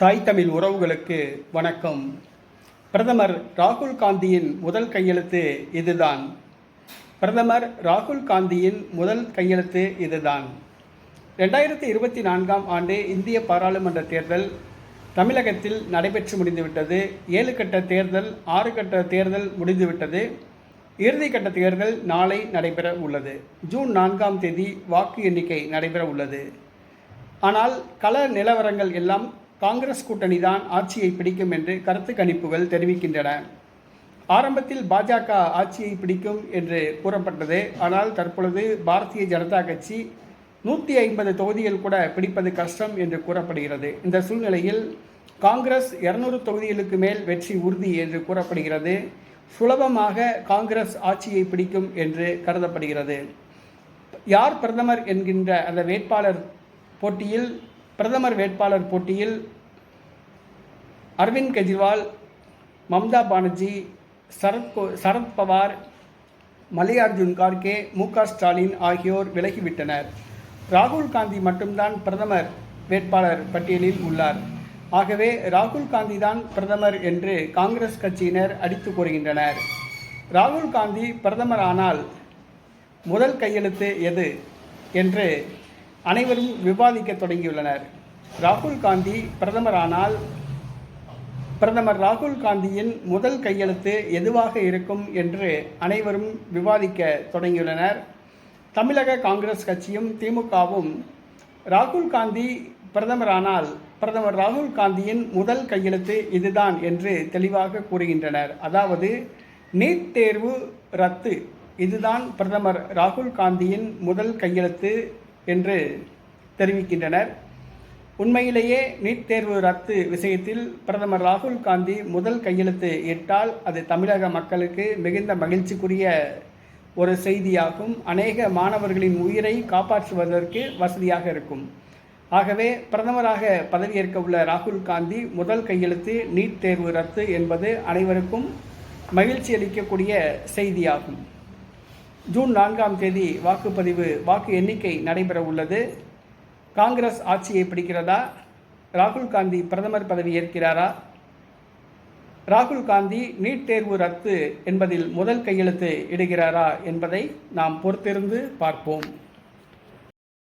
தாய் தமிழ் உறவுகளுக்கு வணக்கம். பிரதமர் ராகுல் காந்தியின் முதல் கையெழுத்து இதுதான். பிரதமர் ராகுல் காந்தியின் முதல் கையெழுத்து இதுதான். ரெண்டாயிரத்தி இருபத்தி நான்காம் ஆண்டு இந்திய பாராளுமன்ற தேர்தல் தமிழகத்தில் நடைபெற்று முடிந்துவிட்டது. ஏழு கட்ட தேர்தல் ஆறு கட்ட தேர்தல் முடிந்துவிட்டது. இறுதி கட்ட தேர்தல் நாளை நடைபெற உள்ளது. ஜூன் நான்காம் தேதி வாக்கு எண்ணிக்கை நடைபெற உள்ளது. ஆனால் கள நிலவரங்கள் எல்லாம் காங்கிரஸ் கூட்டணி தான் ஆட்சியை பிடிக்கும் என்று கருத்து கணிப்புகள் தெரிவிக்கின்றன. ஆரம்பத்தில் பாஜக ஆட்சியை பிடிக்கும் என்று கூறப்பட்டது. ஆனால் தற்பொழுது பாரதிய ஜனதா கட்சி நூற்றி ஐம்பது தொகுதிகள் கூட பிடிப்பது கஷ்டம் என்று கூறப்படுகிறது. இந்த சூழ்நிலையில் காங்கிரஸ் இருநூறு தொகுதிகளுக்கு மேல் வெற்றி உறுதி என்று கூறப்படுகிறது. சுலபமாக காங்கிரஸ் ஆட்சியை பிடிக்கும் என்று கருதப்படுகிறது. யார் பிரதமர் என்கின்ற அந்த வேட்பாளர் போட்டியில் பிரதமர் வேட்பாளர் போட்டியில் அரவிந்த் கெஜ்ரிவால் மம்தா பானர்ஜி சரத் கோ- சரத்பவார் மல்லிகார்ஜுன் கார்கே மு க ஸ்டாலின் ஆகியோர் விலகிவிட்டனர். ராகுல் காந்தி மட்டும்தான் பிரதமர் வேட்பாளர் பட்டியலில் உள்ளார். ஆகவே ராகுல் காந்தி தான் பிரதமர் என்று காங்கிரஸ் கட்சியினர் அடித்து கூறுகின்றனர். ராகுல் காந்தி பிரதமர் ஆனால் முதல் கையெழுத்து எது? என்று அனைவரும் விவாதிக்க தொடங்கியுள்ளனர். ராகுல் காந்தி பிரதமரானால் பிரதமர் ராகுல் காந்தியின் முதல் கையெழுத்து எதுவாக இருக்கும் என்று அனைவரும் விவாதிக்க தொடங்கியுள்ளனர். தமிழக காங்கிரஸ் கட்சியும் திமுகவும் ராகுல் காந்தி பிரதமரானால் பிரதமர் ராகுல் காந்தியின் முதல் கையெழுத்து இதுதான் என்று தெளிவாக கூறுகின்றனர். அதாவது நீட் தேர்வு ரத்து. இதுதான் பிரதமர் ராகுல் காந்தியின் முதல் கையெழுத்து. என்று தெரிவிக்கின்றனர். உண்மையிலேயே நீட் தேர்வு ரத்து விஷயத்தில் பிரதமர் ராகுல் காந்தி முதல் கையெழுத்து இட்டால் அது தமிழக மக்களுக்கு மிகுந்த மகிழ்ச்சிக்குரிய ஒரு செய்தியாகும். அநேக மாணவர்களின் உயிரை காப்பாற்றுவதற்கு வசதியாக இருக்கும். ஆகவே பிரதமராக பதவியேற்க உள்ள ராகுல் காந்தி முதல் கையெழுத்து நீட் தேர்வு ரத்து என்பது அனைவருக்கும் மகிழ்ச்சி அளிக்கக்கூடிய செய்தியாகும். ஜூன் நான்காம் தேதி வாக்குப்பதிவு வாக்கு எண்ணிக்கை நடைபெற உள்ளது. காங்கிரஸ் ஆட்சியை பிடிக்கிறதா? ராகுல் காந்தி பிரதமர் பதவி ஏற்கிறாரா? ராகுல் காந்தி நீட் தேர்வு ரத்து என்பதில் முதல் கையெழுத்து இடுகிறாரா என்பதை நாம் பொறுத்திருந்து பார்ப்போம்.